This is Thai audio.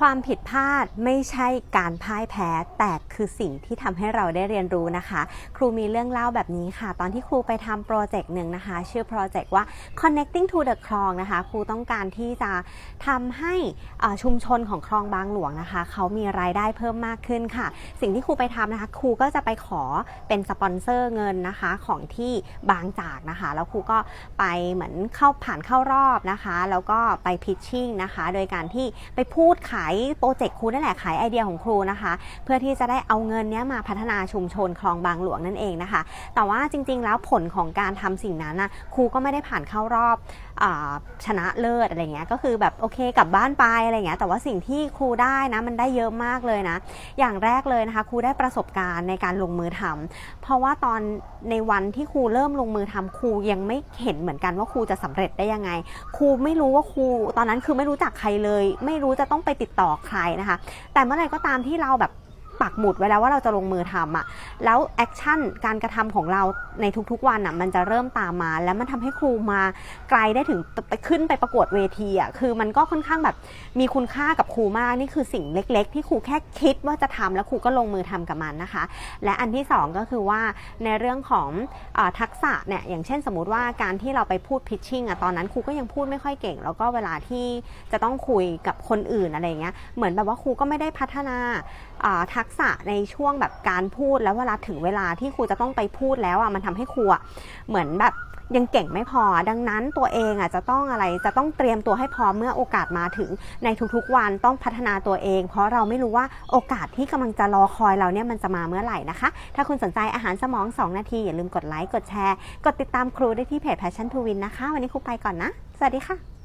ความผิดพลาดไม่ใช่การพ่ายแพ้ แต่คือสิ่งที่ทำให้เราได้เรียนรู้นะคะ ครูมีเรื่องเล่าแบบนี้ค่ะ ตอนที่ครูไปทำโปรเจกต์หนึ่งนะคะ ชื่อโปรเจกต์ว่า connecting to the คลองนะคะ ครูต้องการที่จะทำให้ชุมชนของคลองบางหลวงนะคะ เขามีรายได้เพิ่มมากขึ้นค่ะ สิ่งที่ครูไปทำนะคะ ครูก็จะไปขอเป็นสปอนเซอร์เงินนะคะของที่บางจากนะคะ แล้วครูก็ไปเหมือนเข้าผ่านเข้ารอบนะคะ แล้วก็ไปพิชชิ่งนะคะ โดยการที่ไปพูดขายโปรเจกต์ครูนั่นแหละขายไอเดียของครูนะคะ เพื่อที่จะได้เอาเงินเนี้ยมาพัฒนาชุมชนคลองบางหลวงนั่นเองนะคะ แต่ว่าจริงๆ แล้วผลของการทำสิ่งนั้นนะครูก็ไม่ได้ผ่านเข้ารอบชนะเลิศอะไรเงี้ยก็คือแบบโอเคกลับบ้านไปอะไรเงี้ยแต่ว่าสิ่งที่ครูได้นะมันได้เยอะมากเลยนะ อย่างแรกเลยนะคะครูได้ประสบการณ์ในการลงมือทำเพราะว่าตอนในวันที่ครูเริ่มลงมือทำครูยังไม่เห็นเหมือนกันว่าครูจะสำเร็จได้ยังไง ครูไม่รู้ว่าครูตอนนั้นคือไม่รู้จักใครเลย ไม่รู้จะต้องไปติดต่อใครนะคะ แต่เมื่อไหร่ก็ตามที่เราแบบปักหมุดไว้แล้วว่าเราจะลงมือทำอะ แล้วแอคชั่นการกระทำของเราในทุกๆวันอะมันจะเริ่มตามมา แล้วมันทำให้ครูมาไกลได้ถึงไปขึ้นไปประกวดเวทีอะคือมันก็ค่อนข้างแบบมีคุณค่ากับครูมากนี่คือสิ่งเล็ก ๆ ที่ครูแค่คิดว่าจะทำแล้วครูก็ลงมือทำกับมันนะคะ และอันที่สองก็คือว่าในเรื่องของอทักษะเนี่ยอย่างเช่นสมมติว่าการที่เราไปพูดพิชชิ่งอะตอนนั้นครูก็ยังพูดไม่ค่อยเก่ง แล้วก็เวลาที่จะต้องคุยกับคนอื่นอะไรเงี้ยเหมือนแบบว่าครูก็ไม่ได้พัฒนา ทักษะในช่วงแบบการพูดแล้วเวลาถึงเวลาที่ครูจะต้องไปพูดแล้วอะมันทำให้ครูอะเหมือนแบบยังเก่งไม่พอ ดังนั้นตัวเองอะจะต้องอะไรจะต้องเตรียมตัวให้พร้อมเมื่อโอกาสมาถึงในทุกๆวันต้องพัฒนาตัวเอง เพราะเราไม่รู้ว่าโอกาสที่กำลังจะรอคอยเราเนี่ยมันจะมาเมื่อไหร่นะคะ ถ้าคุณสนใจอาหารสมอง 2 นาที อย่าลืมกดไลค์กดแชร์ กดติดตามครูได้ที่เพจ Passion to Win นะคะ วันนี้ครูไปก่อนนะ สวัสดีค่ะ